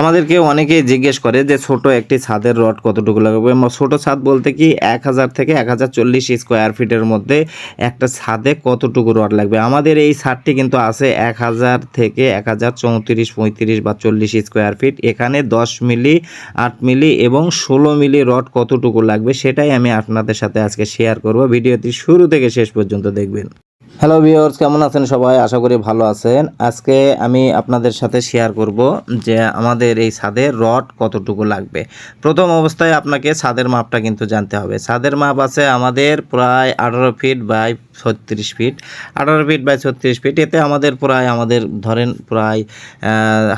আমাদেরকে অনেকেই জিজ্ঞেস করে যে ছোট একটি ছাদের রড কতটুকু লাগবে? ছোট ছাদ বলতে কি এক হাজার থেকে এক হাজার চল্লিশ স্কোয়ার ফিটের মধ্যে একটা ছাদে কতটুকু রড লাগবে? আমাদের এই ছাদটি কিন্তু আছে এক হাজার থেকে এক হাজার চৌত্রিশ, পঁয়ত্রিশ বা চল্লিশ স্কোয়ার ফিট এখানে দশ মিলি, আট মিলি এবং ষোলো মিলি রড কতটুকু লাগবে সেটাই আমি আপনাদের সাথে আজকে শেয়ার করব। ভিডিওটি শুরু থেকে শেষ পর্যন্ত দেখবেন। হ্যালো ভিওর্স কেমন আছেন সবাই? আশা করি ভালো আছেন। আজকে আমি আপনাদের সাথে শেয়ার করব যে আমাদের এই ছাদের রড কতটুকু লাগবে। প্রথম অবস্থায় আপনাকে ছাদের মাপটা কিন্তু জানতে হবে। ছাদের মাপ আছে আমাদের প্রায় আঠারো ফিট বাই ছত্রিশ ফিট, আঠারো ফিট বাই ছত্রিশ ফিট। এতে আমাদের প্রায়, আমাদের ধরেন প্রায়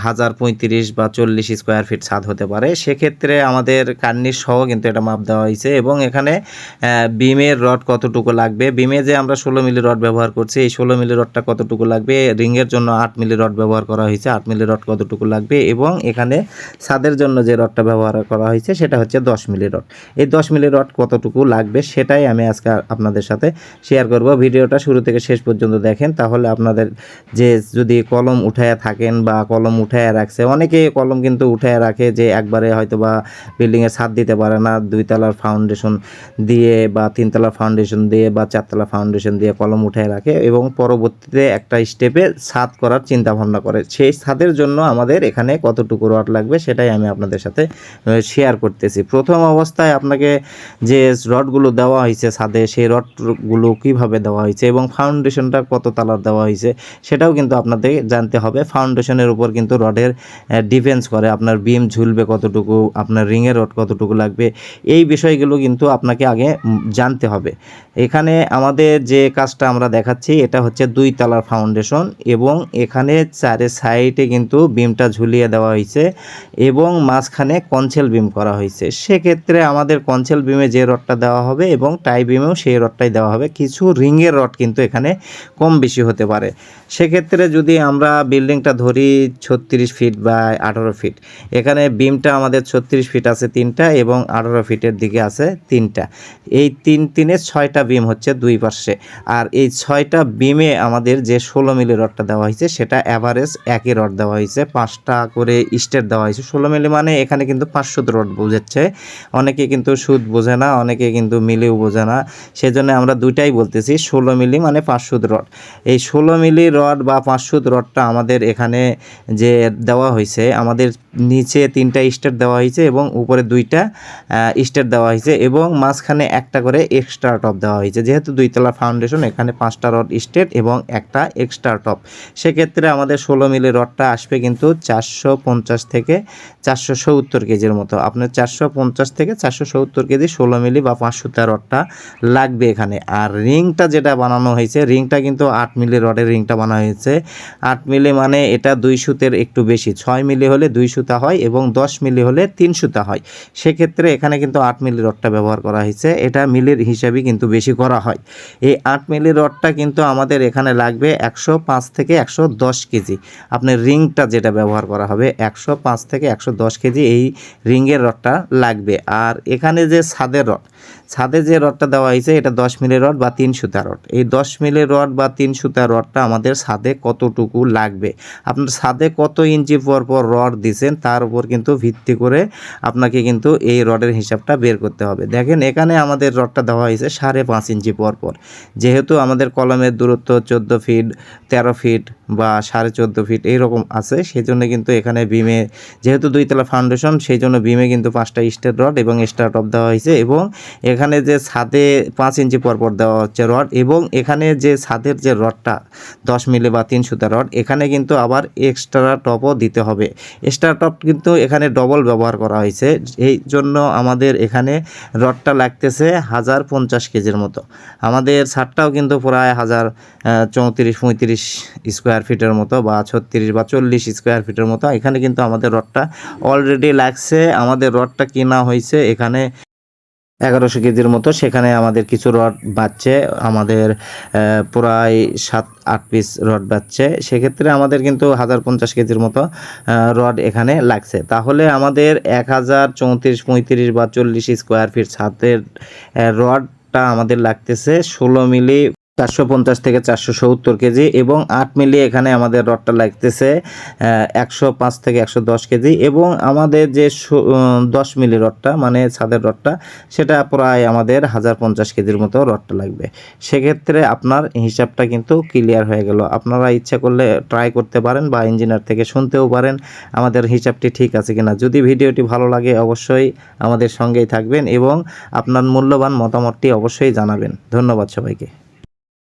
হাজার পঁয়ত্রিশ বা চল্লিশ স্কোয়ার ফিট ছাদ হতে পারে। সেক্ষেত্রে আমাদের কার্নিশ সহ কিন্তু এটা মাপ দেওয়া হয়েছে এবং এখানে বিমের রড কতটুকু লাগবে? বিমে যে আমরা ষোলো মিলি রড ব্যবহার করছি, এই ষোলো মিলি রডটা কতটুকু লাগবে? রিংয়ের জন্য আট মিলি রড ব্যবহার করা হয়েছে, আট মিলি রড কতটুকু লাগবে? এবং এখানে ছাদের জন্য যে রডটা ব্যবহার করা হয়েছে, সেটা হচ্ছে দশ মিলি রড। এই দশ মিলি রড কতটুকু লাগবে, সেটাই আমি আজকে আপনাদের সাথে শেয়ার করব। ভিডিওটা শুরু থেকে শেষ পর্যন্ত দেখেন, তাহলে আপনাদের যে যদি কলম উঠায় থাকেন বা কলম উঠায় রাখছে, অনেকে কলম কিন্তু উঠায় রাখে যে একবারে হয়তো বা বিল্ডিংয়ে ছাদ দিতে পারে না দুই তলার ফাউন্ডেশন দিয়ে বা তিনতলা ফাউন্ডেশন দিয়ে বা চারতলা ফাউন্ডেশন দিয়ে কলম উঠায় রাখে এবং পরবর্তীতে একটা স্টেপে ছাদ করার চিন্তা ভাবনা করে। সেই ছাদের জন্য আমাদের এখানে কতটুকু রড লাগবে সেটাই আমি আপনাদের সাথে শেয়ার করতেছি। প্রথম অবস্থায় আপনাকে যে রডগুলো দেওয়া হয়েছে ছাদে, সেই রডগুলো কীভাবে দেওয়া হয়েছে এবং ফাউন্ডেশনটা কত তালার দেওয়া হয়েছে সেটাও কিন্তু আপনাদের জানতে হবে। ফাউন্ডেশনের উপর কিন্তু রডের ডিফেন্স করে। আপনার বিম ঝুলবে কতটুকু, আপনার রিংয়ের রড কতটুকু লাগবে, এই বিষয়গুলো কিন্তু আপনাকে আগে জানতে হবে। এখানে আমাদের যে কাজটা আমরা দেখাচ্ছি, এটা হচ্ছে দুই তলার ফাউন্ডেশন এবং এখানে চারে সাইডে কিন্তু বিমটা ঝুলিয়ে দেওয়া হয়েছে এবং মাঝখানে কনসেল বিম করা হয়েছে। সেক্ষেত্রে আমাদের কনসেল বিমে যে রডটা দেওয়া হবে এবং টাই বিমেও সেই রডটাই দেওয়া হবে। কিছু রিংয়ের রড কিন্তু এখানে কম বেশি হতে পারে। সেক্ষেত্রে যদি আমরা বিল্ডিংটা ধরি ছত্রিশ ফিট বা আঠারো ফিট, এখানে বিমটা আমাদের ছত্রিশ ফিট আছে তিনটা এবং আঠারো ফিটের দিকে আছে তিনটা। এই তিন, তিনে ছয়টা বিম হচ্ছে দুই পাশে। আর এই ছয়টা বিমে আমাদের যে ষোলো মিলি রডটা দেওয়া হয়েছে, সেটা অ্যাভারেজ একই রড দেওয়া হয়েছে। পাঁচটা করে স্টেট দেওয়া হয়েছে। ষোলো মিলি মানে এখানে কিন্তু পাঁচশো রড বোঝাচ্ছে। অনেকে কিন্তু সুদ বোঝে না, অনেকে কিন্তু মিলেও বোঝে না। সেজন্য আমরা দুইটাই বলতেছি ষোলো মিলি মানে পাঁচশো রড। এই ষোলো মিলি রড বা পাঁচশো রডটা আমাদের এখানে যে দেওয়া হয়েছে, আমাদের নিচে তিনটা স্টেট দেওয়া হয়েছে এবং উপরে দুইটা স্টেট দেওয়া হয়েছে এবং মাঝখানে একটা করে এক্সট্রা টপ দেওয়া হয়েছে। যেহেতু দুইতলা ফাউন্ডেশন এখানে পাঁচটা রড স্টেট এবং একটা এক্সট্রা টপ সেক্ষেত্রে আমাদের ষোলো মিলি রডটা আসবে কিন্তু চারশো পঞ্চাশ থেকে চারশো সত্তর কেজির মতো। আপনার চারশো পঞ্চাশ থেকে চারশো সত্তর কেজি ষোলো মিলি বা পাঁচশোটা রডটা লাগবে এখানে। আর রিংটা যেটা বানানো হয়েছে, রিংটা কিন্তু আট মিলি রডের রিংটা বানানো হয়েছে। আট মিলি মানে এটা দুই সুতের একটু বেশি, ছয় মিলি হলে দুই সুতা হয় এবং দশ মিলি হলে তিন সুতা হয়। সেক্ষেত্রে এখানে কিন্তু আট মিলি রডটা ব্যবহার করা হয়েছে। এটা মিলির হিসাবে কিন্তু বেশি করা হয়। এই আট মিলি রডটা কিন্তু আমাদের এখানে লাগবে একশো পাঁচ থেকে একশো দশ কেজি। আপনার রিংটা যেটা ব্যবহার করা হবে, একশো পাঁচ থেকে একশো দশ কেজি এই রিংয়ের রডটা লাগবে। আর এখানে যে ছাদের রড, ছাদে যে রডটা দেওয়া হয়েছে, এটা দশ মিলি রড বা তিন সুতা। রড। এই দশ মিলি রড বা তিন সুতা রডটা আমাদের সাদে কতটুকু লাগবে? আপনার সাদে কত ইঞ্চি পর পর রড দিছেন, তার উপর কিন্তু ভিত্তি করে আপনাকে কিন্তু এই রডের হিসাবটা বের করতে হবে। দেখেন, এখানে আমাদের রডটা দেওয়া হয়েছে সাড়ে পাঁচ ইঞ্চি পর পর। যেহেতু আমাদের কলমের দূরত্ব চোদ্দ ফিট, তেরো ফিট বা সাড়ে চোদ্দ ফিট এইরকম আছে সেই জন্য কিন্তু এখানে বিমে যেহেতু দুইতলা ফাউন্ডেশন সেই জন্য বিমে কিন্তু পাঁচটা স্টেট রড এবং স্টার টপ দেওয়া হয়েছে এবং এখানে যে ছাদে পাঁচ ইঞ্চি পর পর দেওয়া হচ্ছে রড এবং এখানে যে ছাদের যে রডটা দশ মিলি বা তিন সুতা রড এখানে কিন্তু আবার এক্সট্রা টপও দিতে হবে। এক্সট্রা টপ কিন্তু এখানে ডবল ব্যবহার করা হয়েছে, এই জন্য আমাদের এখানে রডটা লাগতেছে হাজার পঞ্চাশ কেজির মতো। আমাদের ছাদটাও কিন্তু প্রায় হাজার চৌত্রিশ পঁয়ত্রিশ স্কোয়ার ফিটের মতো বা ছত্রিশ বা চল্লিশ স্কোয়ার ফিটের মতো। এখানে কিন্তু আমাদের রডটা অলরেডি লাগছে। আমাদের রডটা কেনা হয়েছে এখানে এগারোশো কেজির মতো। সেখানে আমাদের কিছু রড বাচ্চে আমাদের প্রায় সাত, আট পিস রড বাচ্চে সেক্ষেত্রে আমাদের কিন্তু হাজার পঞ্চাশ কেজির মতো রড এখানে লাগছে। তাহলে আমাদের এক হাজার চৌত্রিশ, পঁয়ত্রিশ বা চল্লিশ স্কোয়ার ফিট ছাদের রডটা আমাদের লাগতেছে ষোলো মিলি চারশো পঞ্চাশ থেকে চারশো সত্তর কেজি এবং আট মিলি এখানে আমাদের রডটা লাগতেছে একশো পাঁচ থেকে একশো দশ কেজি এবং আমাদের যে দশ মিলি রডটা মানে ছাদের রডটা, সেটা প্রায় আমাদের হাজার পঞ্চাশ কেজির মতো রডটা লাগবে। সেক্ষেত্রে আপনার হিসাবটা কিন্তু ক্লিয়ার হয়ে গেল। আপনারা ইচ্ছা করলে ট্রাই করতে পারেন বা ইঞ্জিনিয়ার থেকে শুনতেও পারেন আমাদের হিসাবটি ঠিক আছে কিনা। যদি ভিডিওটি ভালো লাগে অবশ্যই আমাদের সঙ্গেই থাকবেন এবং আপনার মূল্যবান মতামতটি অবশ্যই জানাবেন। ধন্যবাদ সবাইকে।